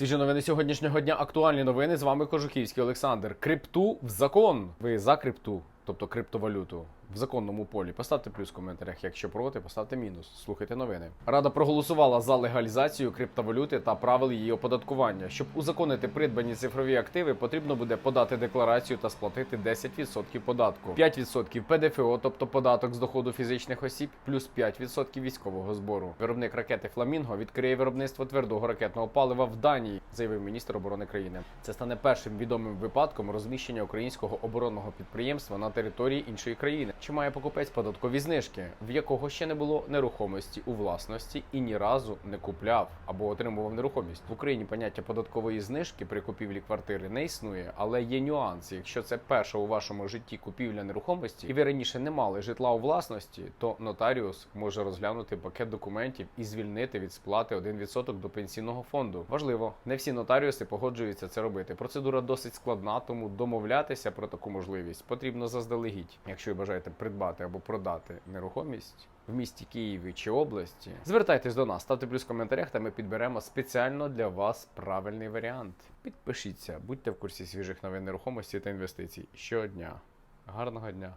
Свіжі новини сьогоднішнього дня. Актуальні новини. З вами Кожухівський Олександр. Крипту в закон. Ви за крипту, тобто криптовалюту. В законному полі поставте плюс в коментарях. Якщо проти, поставте мінус. Слухайте новини. Рада проголосувала за легалізацію криптовалюти та правил її оподаткування. Щоб узаконити придбані цифрові активи, потрібно буде подати декларацію та сплатити 10% податку, 5% ПДФО, тобто податок з доходу фізичних осіб, плюс 5% військового збору. Виробник ракети Фламінго відкриє виробництво твердого ракетного палива в Данії, заявив міністр оборони країни. Це стане першим відомим випадком розміщення українського оборонного підприємства на території іншої країни. Чи має покупець податкові знижки, в якого ще не було нерухомості у власності і ні разу не купляв або отримував нерухомість в Україні? Поняття податкової знижки при купівлі квартири не існує, але є нюанси. Якщо це перша у вашому житті купівля нерухомості, і ви раніше не мали житла у власності, то нотаріус може розглянути пакет документів і звільнити від сплати 1% до пенсійного фонду. Важливо, не всі нотаріуси погоджуються це робити. Процедура досить складна, тому домовлятися про таку можливість потрібно заздалегідь. Якщо ви бажаєте придбати або продати нерухомість. В місті Києві чи області звертайтесь до нас, ставте плюс в коментарях, та ми підберемо спеціально для вас правильний варіант. Підпишіться, будьте в курсі свіжих новин нерухомості та інвестицій щодня. Гарного дня!